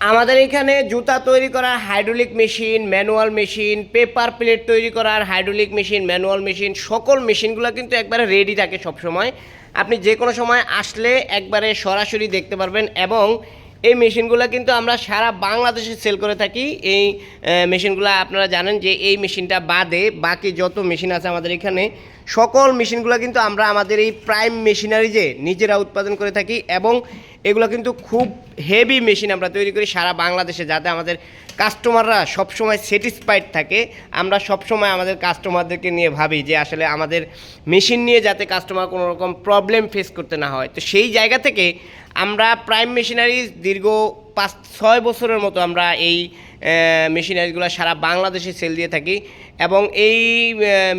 আমাদের এখানে জুতা তৈরি করার hydraulic machine, manual machine, paper plate তৈরি করার হাইড্রোলিক মেশিন, ম্যানুয়াল মেশিন, সকল মেশিনগুলো কিন্তু একবারে রেডি থাকে সব সময় আপনি যে কোনো সময় আসলে একবারে সরাসরি দেখতে পারবেন এবং এই মেশিনগুলো কিন্তু আমরা সারা বাংলাদেশে সেল করে থাকি। এই মেশিনগুলো আপনারা জানেন যে এই মেশিনটা বাদে বাকি যত মেশিন আছে আমাদের এখানে, সকল মেশিনগুলো কিন্তু আমরা আমাদের এই প্রাইম মেশিনারি যে নিজেরা উৎপাদন করে থাকি এবং এগুলো কিন্তু খুব হেভি মেশিন আমরা তৈরি করি সারা বাংলাদেশে, যাতে আমাদের কাস্টমাররা সবসময় স্যাটিসফাইড থাকে। আমরা সবসময় আমাদের কাস্টমারদেরকে নিয়ে ভাবি যে আসলে আমাদের মেশিন নিয়ে যাতে কাস্টমার কোনো রকম প্রবলেম ফেস করতে না হয়। তো সেই জায়গা থেকে আমরা প্রাইম মেশিনারি দীর্ঘ পাঁচ, ছয় বছরের মতো আমরা এই মেশিনারিগুলো সারা বাংলাদেশে সেল দিয়ে থাকি। এবং এই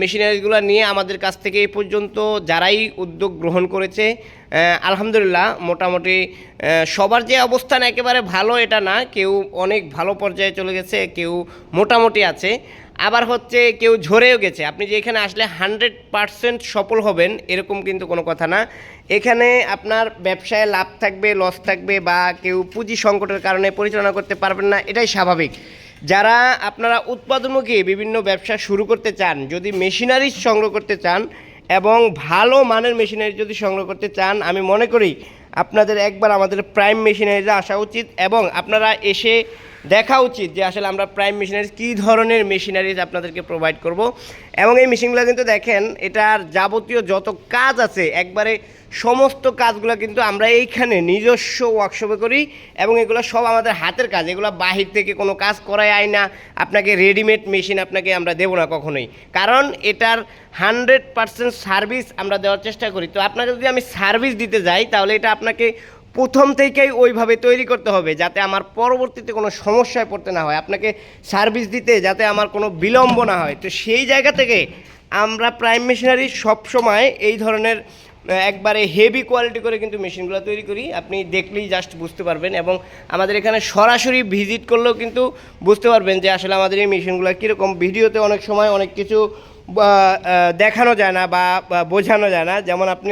মেশিনারিগুলো নিয়ে আমাদের কাছ থেকে এই পর্যন্ত যারাই উদ্যোগ গ্রহণ করেছে আলহামদুলিল্লাহ মোটামুটি সবার যে অবস্থান একেবারে ভালো এটা না, কেউ অনেক ভালো পর্যায়ে চলে গেছে, কেউ মোটামুটি আছে। আবার হচ্ছে কেউ ঝরেও গেছে। আপনি যে এখানে আসলে হান্ড্রেড পারসেন্ট সফল হবেন, এরকম কিন্তু কোনো কথা না। এখানে আপনার ব্যবসায় লাভ থাকবে লস থাকবে বা কেউ পুঁজি সংকটের কারণে পরিচালনা করতে পারবেন না, এটাই স্বাভাবিক। যারা আপনারা উৎপাদনমুখী বিভিন্ন ব্যবসা শুরু করতে চান, যদি মেশিনারি সংগ্রহ করতে চান এবং ভালো মানের মেশিনারি যদি সংগ্রহ করতে চান, আমি মনে করি আপনাদের একবার আমাদের প্রাইম মেশিনারিতে আসা উচিত এবং আপনারা এসে দেখা উচিত যে আসলে আমরা প্রাইম মেশিনারি কী ধরনের মেশিনারিজ আপনাদেরকে প্রোভাইড করব। এবং এই মেশিনগুলো কিন্তু দেখেন, এটার যাবতীয় যত কাজ আছে, একবারে সমস্ত কাজগুলো কিন্তু আমরা এইখানে নিজস্ব ওয়ার্কশপে করি এবং এগুলো সব আমাদের হাতের কাজ। এগুলো বাহির থেকে কোনো কাজ করাই আয় না। আপনাকে রেডিমেড মেশিন আপনাকে আমরা দেবো না কখনোই। কারণ এটার হান্ড্রেড পার্সেন্ট সার্ভিস আমরা দেওয়ার চেষ্টা করি। তো আপনাকে যদি আমি সার্ভিস দিতে যাই, তাহলে এটা আপনাকে প্রথম থেকেই ওইভাবে তৈরি করতে হবে যাতে আমার পরবর্তীতে কোনো সমস্যায় পড়তে না হয়, আপনাকে সার্ভিস দিতে যাতে আমার কোনো বিলম্ব না হয়। তো সেই জায়গা থেকে আমরা প্রাইম মেশিনারি সবসময় এই ধরনের একবারে হেভি কোয়ালিটি করে কিন্তু মেশিনগুলো তৈরি করি। আপনি দেখলেই জাস্ট বুঝতে পারবেন এবং আমাদের এখানে সরাসরি ভিজিট করলেও কিন্তু বুঝতে পারবেন যে আসলে আমাদের এই মেশিনগুলো কীরকম। ভিডিওতে অনেক সময় অনেক কিছু দেখানো যায় না বা বোঝানো যায় না। যেমন আপনি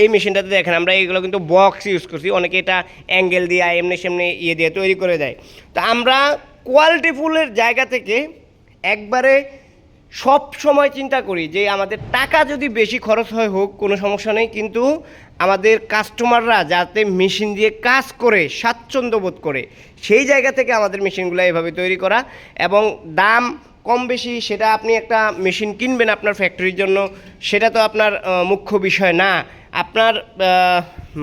এই মেশিনটাতে দেখেন, আমরা এইগুলো কিন্তু বক্স ইউজ করছি। অনেকে এটা অ্যাঙ্গেল দিয়ে, এমনি সেমনি ইয়ে দিয়ে তৈরি করে দেয়। তো আমরা কোয়ালিটিফুলের জায়গা থেকে একবারে সব সময় চিন্তা করি যে, আমাদের টাকা যদি বেশি খরচ হয় হোক, কোনো সমস্যা নেই। কিন্তু আমাদের কাস্টমাররা যাতে মেশিন দিয়ে কাজ করে, স্বাচ্ছন্দ্য বোধ করে, সেই জায়গা থেকে আমাদের মেশিনগুলো এভাবে তৈরি করা। এবং দাম কম বেশি সেটা আপনি একটা মেশিন কিনবেন আপনার ফ্যাক্টরির জন্য, সেটা তো আপনার মুখ্য বিষয় না। আপনার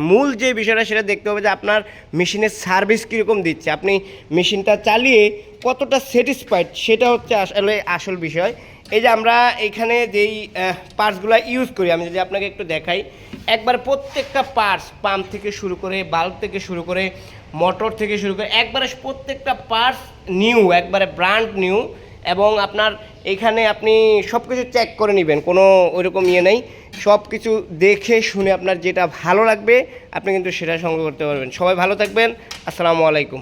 মূল যে বিষয়টা সেটা দেখতে হবে যে আপনার মেশিনের সার্ভিস কীরকম দিচ্ছে। আপনি মেশিনটা চালিয়ে কতটা স্যাটিসফাইড সেটা হচ্ছে আসলে আসল বিষয়। এই যে আমরা এখানে যেই পার্টসগুলো ইউজ করি, আমি যদি আপনাকে একটু দেখাই। একবার প্রত্যেকটা পার্টস পাম্প থেকে শুরু করে বাল্ব থেকে শুরু করে মোটর থেকে শুরু করে, একবারে প্রত্যেকটা পার্টস নিউ একবারে ব্র্যান্ড নিউ এবং আপনার এখানে আপনি সব কিছু চেক করে নেবেন, কোনো ওইরকম ইয়ে নেই। সব কিছু দেখে শুনে আপনার যেটা ভালো লাগবে, আপনি কিন্তু সেটা সংগ্রহ করতে পারবেন। সবাই ভালো থাকবেন, আসসালামু আলাইকুম।